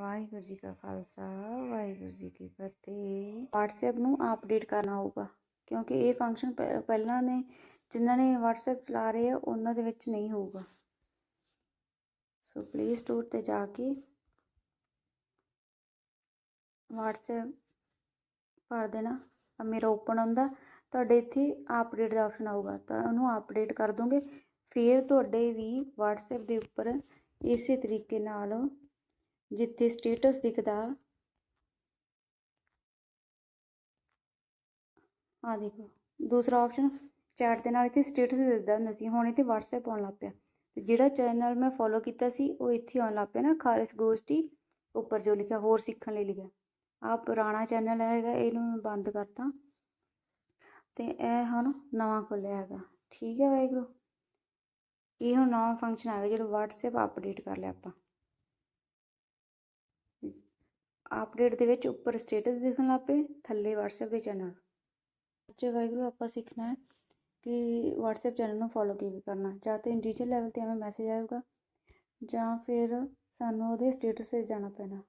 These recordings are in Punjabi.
ਵਾਹਿਗੁਰੂ ਜੀ ਕਾ ਖਾਲਸਾ, ਵਾਹਿਗੁਰੂ ਜੀ ਕੀ ਫਤਿਹ। WhatsApp ਨੂੰ ਅਪਡੇਟ ਕਰਨਾ ਹੋਊਗਾ, ਕਿਉਂਕਿ ਇਹ ਫੰਕਸ਼ਨ ਪਹਿਲਾਂ ਨੇ ਜਿਨ੍ਹਾਂ ਨੇ WhatsApp ਚਲਾ ਰਹੇ ਆ, ਉਹਨਾਂ ਦੇ ਵਿੱਚ ਨਹੀਂ ਹੋਊਗਾ। ਸੋ ਪਲੇ ਸਟੋਰ ਤੇ ਜਾ ਕੇ WhatsApp ਭਰ ਦੇਣਾ ਆ ਮੇਰਾ ਓਪਨ ਹੁੰਦਾ। ਤੁਹਾਡੇ ਇੱਥੇ ਅਪਡੇਟ ਦਾ ਆਪਸ਼ਨ ਆਊਗਾ, ਤਾਂ ਉਹਨੂੰ ਅਪਡੇਟ ਕਰ ਦੋਗੇ। ਫਿਰ ਤੁਹਾਡੇ ਵੀ WhatsApp ਦੇ ਉੱਪਰ ਇਸੇ ਤਰੀਕੇ ਨਾਲ ਜਿੱਥੇ ਸਟੇਟਸ ਦਿਖਦਾ। ਆ ਦੇਖੋ, ਦੂਸਰਾ ਆਪਸ਼ਨ ਚੈਟ ਦੇ ਨਾਲ ਇੱਥੇ ਸਟੇਟਸ ਦਿਖਦਾ ਹੁੰਦਾ ਸੀ। ਹੁਣ ਇੱਥੇ WhatsApp ਆਉਣ ਲੱਗ ਪਿਆ। ਤੇ ਜਿਹੜਾ ਚੈਨਲ ਮੈਂ ਫੋਲੋ ਕੀਤਾ ਸੀ, ਉਹ ਇੱਥੇ ਆਉਣ ਲੱਗ ਪਿਆ ਨਾ, ਖਾਲਿਸ ਗੋਸ਼ਟੀ, ਉੱਪਰ ਜੋ ਲਿਖਿਆ, ਹੋਰ ਸਿੱਖਣ ਲਈ ਲਿਖਿਆ। ਆ ਪੁਰਾਣਾ ਚੈਨਲ ਹੈਗਾ, ਇਹਨੂੰ ਮੈਂ ਬੰਦ ਕਰਤਾ। ਤੇ ਇਹ ਹੁਣ ਨਵਾਂ ਖੁੱਲਿਆ ਹੈਗਾ। ਠੀਕ ਹੈ ਵਾਹਿਗੁਰੂ। ਇਹ ਹੁਣ ਨਵਾਂ ਫੰਕਸ਼ਨ ਆ ਗਿਆ, ਜਿਹੜਾ WhatsApp ਅਪਡੇਟ ਕਰ ਲਿਆ ਆਪਾਂ। ਅਪਡੇਟ ਦੇ ਵਿੱਚ ਉੱਪਰ ਸਟੇਟਸ ਦਿਖਣ ਲੱਗ ਪਏ, ਥੱਲੇ WhatsApp ਦੇ ਚੈਨਲ ਅੱਜ ਵਾਹਿਗੁਰੂ, ਆਪਾਂ ਸਿੱਖਣਾ ਹੈ ਕਿ WhatsApp ਚੈਨਲ ਨੂੰ ਫੋਲੋ ਕਿਵੇਂ ਕਰਨਾ ਜਾਂ ਤਾਂ ਇੰਡੀਵਿਜੂਅਲ ਲੈਵਲ ਤੇ ਐਵੇਂ ਮੈਸੇਜ ਆਏਗਾ, ਜਾਂ ਫਿਰ ਸਾਨੂੰ ਉਹਦੇ ਸਟੇਟਸ ਤੇ ਜਾਣਾ ਪੈਣਾ।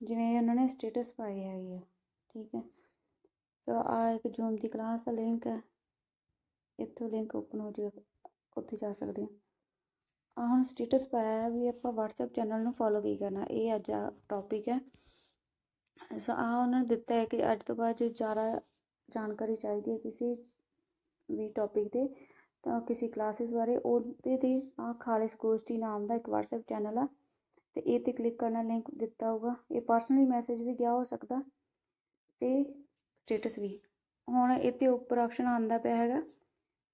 ਜਿਵੇਂ ਉਹਨਾਂ ਨੇ ਸਟੇਟਸ ਪਾਈ ਹੈਗੇ ਆ, ਠੀਕ ਹੈ? ਸੋ ਆ ਇੱਕ ਜੂਮ ਦੀ ਕਲਾਸ ਦਾ ਲਿੰਕ ਹੈ। ਇੱਥੋਂ ਲਿੰਕ ਓਪਨ ਹੋ ਜਾਏਗਾ ਉੱਥੇ ਜਾ ਸਕਦੇ ਹਾਂ। ਆ ਹੁਣ ਸਟੇਟਸ ਪਾਇਆ ਵੀ ਆਪਾਂ WhatsApp ਚੈਨਲ ਨੂੰ ਫੋਲੋ ਕੀ ਕਰਨਾ, ਇਹ ਅੱਜ ਦਾ ਟੌਪਿਕ ਹੈ। ਸੋ ਆ ਉਹਨਾਂ ਨੇ ਦਿੱਤਾ ਹੈ ਕਿ ਅੱਜ ਤੋਂ ਬਾਅਦ ਜੋ ਜ਼ਿਆਦਾ ਜਾਣਕਾਰੀ ਚਾਹੀਦੀ ਹੈ ਕਿਸੇ ਵੀ ਟੌਪਿਕ ਤੇ, ਤਾਂ ਕਿਸੇ ਕਲਾਸਿਸ ਬਾਰੇ। ਉਹਦੇ ਤੇ ਆ ਖਾਲਿਸ ਗੋਸ਼ਟੀ ਨਾਮ ਦਾ ਇੱਕ WhatsApp ਚੈਨਲ ਆ, ਤੇ ਇਹ ਤੇ ਕਲਿੱਕ ਕਰਨਾ ਲਿੰਕ ਦਿੱਤਾ ਹੋਊਗਾ। ਇਹ ਪਰਸਨਲੀ ਮੈਸੇਜ ਵੀ ਗਿਆ, ਹੋ ਸਕਦਾ, ਤੇ ਸਟੇਟਸ ਵੀ। ਹੁਣ ਇੱਥੇ ਉੱਪਰ ਆਪਸ਼ਨ ਆਉਂਦਾ ਪਿਆ ਹੈਗਾ,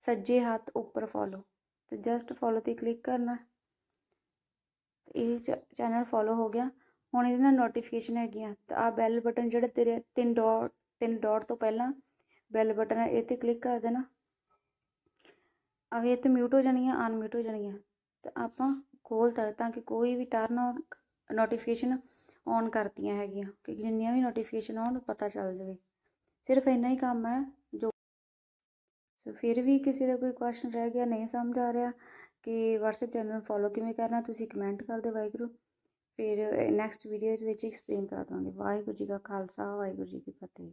ਸੱਜੇ ਹੱਥ ਉੱਪਰ ਫੋਲੋ ਤੇ ਜਸਟ ਫੋਲੋ ਤੇ ਕਲਿੱਕ ਕਰਨਾ ਇਹ ਚੈਨਲ ਫੋਲੋ ਹੋ ਗਿਆ ਹੁਣ ਇਹਦੇ ਨਾਲ ਨੋਟੀਫਿਕੇਸ਼ਨ ਹੈਗੀਆਂ ਤਾਂ ਆ ਬੈਲ ਬਟਨ ਜਿਹੜਾ ਤੇਰੇ ਤਿੰਨ ਡਾਟ ਤਿੰਨ ਡਾਟ ਤੋਂ ਪਹਿਲਾਂ ਬੈਲ ਬਟਨ ਹੈ ਇਹ ਤੇ ਕਲਿੱਕ ਕਰ ਦੇਣਾ ਆ ਇਹ ਤੇ ਮਿਊਟ ਹੋ ਜਾਣੀਆਂ ਅਨਮਿਊਟ ਹੋ ਜਾਣੀਆਂ ਤਾਂ ਆਪਾਂ ਖੋਲ ਤਾ ਤਾਂ ਕਿ ਕੋਈ ਵੀ ਟਰਨ ਨੋਟੀਫਿਕੇਸ਼ਨ ਔਨ ਕਰਤੀਆਂ ਹੈਗੀਆਂ ਕਿ ਜਿੰਨੀਆਂ ਵੀ ਨੋਟੀਫਿਕੇਸ਼ਨ ਆਉਣ ਪਤਾ ਚੱਲ ਜਾਵੇ ਸਿਰਫ ਇੰਨਾ ਹੀ ਕੰਮ ਹੈ ਜੋ ਸੋ ਫਿਰ ਵੀ ਕਿਸੇ ਦਾ ਕੋਈ ਕੁਐਸਚਨ ਰਹਿ ਗਿਆ, ਨਹੀਂ ਸਮਝ ਆ ਰਿਹਾ ਕਿ WhatsApp ਚੈਨਲ ਫੋਲੋ ਕਿਵੇਂ ਕਰਨਾ, ਤੁਸੀਂ ਕਮੈਂਟ ਕਰ ਦਿਓ ਵਾਹਿਗੁਰੂ। ਫਿਰ ਨੈਕਸਟ ਵੀਡੀਓ ਵਿੱਚ ਐਕਸਪਲੇਨ ਕਰ ਦਾਂਗੇ। ਵਾਹਿਗੁਰੂ ਜੀ ਕਾ ਖਾਲਸਾ, ਵਾਹਿਗੁਰੂ ਜੀ ਕੀ ਫਤਿਹ।